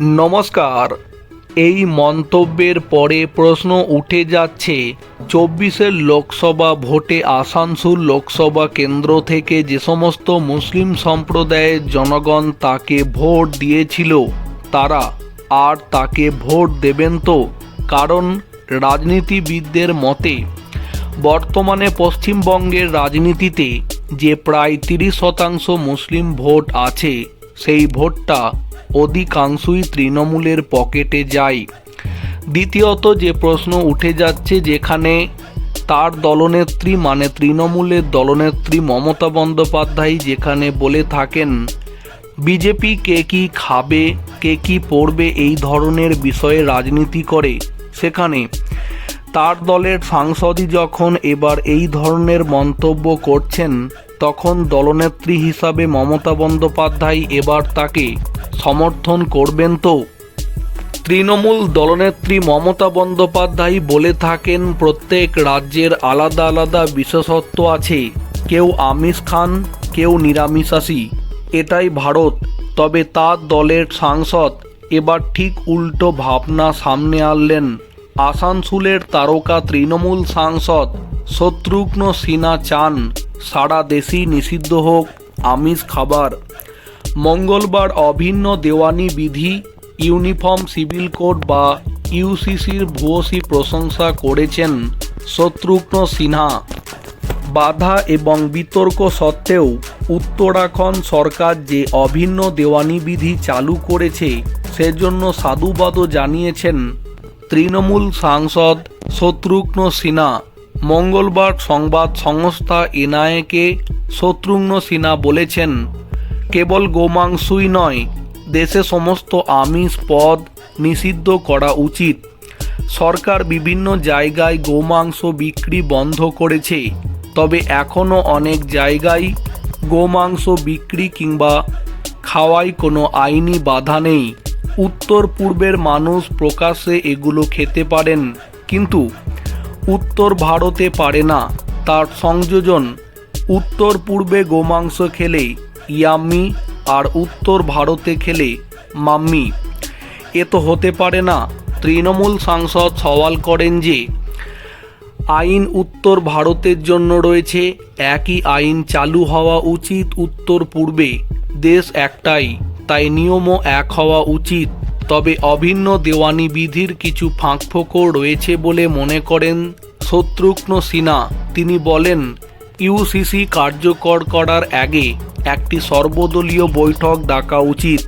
নমস্কার। এই মন্তব্যের পরে প্রশ্ন উঠে যাচ্ছে চব্বিশের লোকসভা ভোটে আসানসোল লোকসভা কেন্দ্র থেকে যে সমস্ত মুসলিম সম্প্রদায়ের জনগণ তাকে ভোট দিয়েছিল, তারা আর তাকে ভোট দেবেন তো? কারণ রাজনীতিবিদদের মতে, বর্তমানে পশ্চিমবঙ্গের রাজনীতিতে যে প্রায় তিরিশ শতাংশ মুসলিম ভোট আছে, সেই ভোটটা অধিকাংশই তৃণমূলের পকেটে যায়। দ্বিতীয়ত, যে প্রশ্ন উঠে যাচ্ছে যেখানে তার দলনেত্রী মানে তৃণমূলের দলনেত্রী মমতা বন্দ্যোপাধ্যায় যেখানে বলে থাকেন, বিজেপি কে কি খাবে, কে কি পড়বে এই ধরনের বিষয়ে রাজনীতি করে? সেখানে তার দলের সাংসদই যখন এবার এই ধরনের মন্তব্য করছেন, তখন দলনেত্রী হিসাবে মমতা বন্দ্যোপাধ্যায় এবার তাকে সমর্থন করবেন তো। তৃণমূল দলনেত্রী মমতা বন্দ্যোপাধ্যায় বলে থাকেন, প্রত্যেক রাজ্যের আলাদা আলাদা বিশেষত্ব আছে। কেউ আমিষ খান, কেউ নিরামিষাসী এটাই ভারত। তবে তার দলের সাংসদ এবার ঠিক উল্টো ভাবনা সামনে আনলেন। আসানসোলের তারকা তৃণমূল সাংসদ শত্রুঘ্ন সিনহা চান, সারা দেশই নিষিদ্ধ হোক, আমিষ খাবার। মঙ্গলবার অভিন্ন দেওয়ানি বিধি, ইউনিফর্ম, সিভিল কোড বা ইউসিসির ভূয়সী প্রশংসা করেছেন শত্রুঘ্ন সিনহা। বাধা এবং বিতর্ক সত্ত্বেও উত্তরাখণ্ড সরকার যে অভিন্ন দেওয়ানি বিধি চালু করেছে, সেজন্য সাধুবাদও জানিয়েছেন তৃণমূল সাংসদ শত্রুঘ্ন সিনহা। মঙ্গলবার সংবাদ সংস্থা এনআইকে শত্রুঘ্ন সিনহা বলেছেন কেবল গোমাংসই নয়, দেশে সমস্ত আমিষ, পদ নিষিদ্ধ করা উচিত। সরকার বিভিন্ন জায়গায় গোমাংস বিক্রি বন্ধ করেছে, তবে এখনও অনেক জায়গায় গোমাংস বিক্রি কিংবা খাওয়ায় কোনো আইনি বাধা নেই। উত্তর পূর্বের মানুষ প্রকাশ্যে এগুলো খেতে পারেন, কিন্তু উত্তর ভারতে পারে না। তার সংযোজন, উত্তর পূর্বে গোমাংস খেলে ইয়াম্মি আর উত্তর ভারতে খেলে মাম্মি। এ তো হতে পারে না, তৃণমূল সাংসদ সওয়াল করেন যে, আইন উত্তর ভারতের জন্য রয়েছে, একই আইন চালু হওয়া উচিত উত্তর পূর্বে, দেশ একটাই, তাই নিয়মও এক হওয়া উচিত। তবে অভিন্ন দেওয়ানি বিধির কিছু ফাঁকফোকর রয়েছে বলে মনে করেন শত্রুঘ্ন সিনহা। তিনি বলেন ইউসিসি কার্যকর করার আগে একটি সর্বদলীয় বৈঠক ডাকা উচিত।